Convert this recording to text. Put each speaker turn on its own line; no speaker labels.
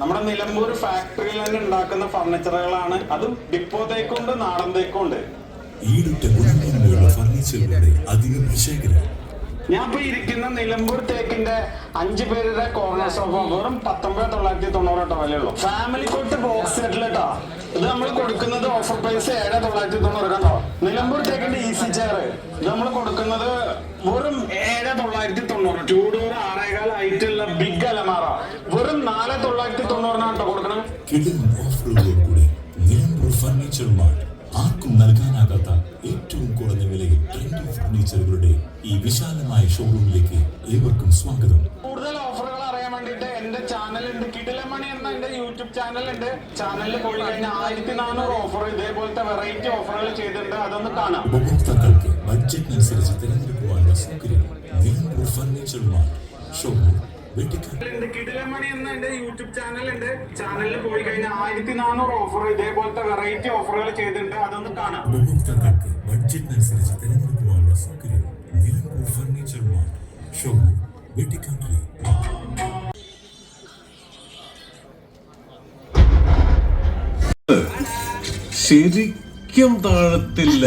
നമ്മുടെ നിലമ്പൂർ ഫാക്ടറിയിൽ തന്നെ ഉണ്ടാക്കുന്ന ഫർണിച്ചറുകളാണ് അതും ഡിപ്പോ തേക്കുണ്ട് നാടൻ തേക്കുണ്ട്.
ഈടുറ്റ ഗുണമേന്മയുള്ള ഫർണിച്ചറുകളുടെ അധികം ശേഖരം
ഞാൻ ഇപ്പൊ ഇരിക്കുന്ന നിലമ്പൂർ തേക്കിന്റെ അഞ്ചു പേരുടെ കോർണർ സോഫ വെറും പത്തൊമ്പത് തൊള്ളായിരത്തി തൊണ്ണൂറ് വിലയുള്ളൂ. ഫാമിലി കോട്ട് ബോക്സ് സെറ്റിലെട്ടാ ഇത് നമ്മൾ കൊടുക്കുന്നത് ഓഫർ പ്രൈസ് ഏഴ് തൊള്ളായിരത്തി തൊണ്ണൂറ് കണ്ടോ നിലമ്പൂർ തേക്കിന്റെ ഈസി ചെയർ ഇത് നമ്മൾ കൊടുക്കുന്നത് വെറും ഏഴ് തൊള്ളായിരത്തി തൊണ്ണൂറ്. ടൂ ഡോർ ആറേകാൽ വെറും നാല് തൊള്ളായിരത്തി തൊണ്ണൂറിനാണ് കേട്ടോ കൊടുക്കണം.
കിടിലൻ ഓഫറുകളോടുകൂടി നിലമ്പൂർ ഫർണിച്ചർ മാർട്ട് ആർക്കും നൽകാനാകാത്ത ഏറ്റവും കുറഞ്ഞ വിലയിൽ ട്രെൻഡി ഫർണിച്ചറുകളുടെ ഈ വിശാലമായ ഷോറൂമിലേക്ക് ഏവർക്കും സ്വാഗതം.
കൂടുതൽ ഓഫറുകൾ അറിയാൻ വേണ്ടിയിട്ട് എന്റെ ചാനലുണ്ട്. കിടിലമണി എന്ന എന്റെ യൂട്യൂബ് ചാനലുണ്ട്. ചാനലിൽ പോയി കഴിഞ്ഞാൽ ആയിരത്തി നാനൂറ് ഓഫർ ഇതേപോലത്തെ വെറൈറ്റി ഓഫറുകൾ ചെയ്തിട്ടുണ്ട്. അതൊന്ന് കാണാം.
ഉപഭോക്താക്കൾക്ക് ബഡ്ജറ്റിനനുസരിച്ച് തിരഞ്ഞെടുക്കുവാനുള്ള സൗകര്യം നിലമ്പൂർ ഫർണിച്ചർ മാർട്ട് ഷോറൂം
ഉണ്ട്. കിടിലമണി എന്ന എന്റെ യൂട്യൂബ് ഉണ്ട്. ചാനലിൽ പോയി കഴിഞ്ഞാൽ ആയിരത്തി നാനൂറ് ഓഫർ ഇതേപോലത്തെ വെറൈറ്റി ഓഫറുകൾ ചെയ്തിട്ടുണ്ട്. അതൊന്ന് കാണാം.
ഉപഭോക്താക്കൾക്ക് ബഡ്ജറ്റിനനുസരിച്ച് തിരഞ്ഞെടുക്കുവാനുള്ള സൗകര്യം Nilambur furniture mart showroom Vettikkattiri
ശരിക്കും താഴത്തില്ല.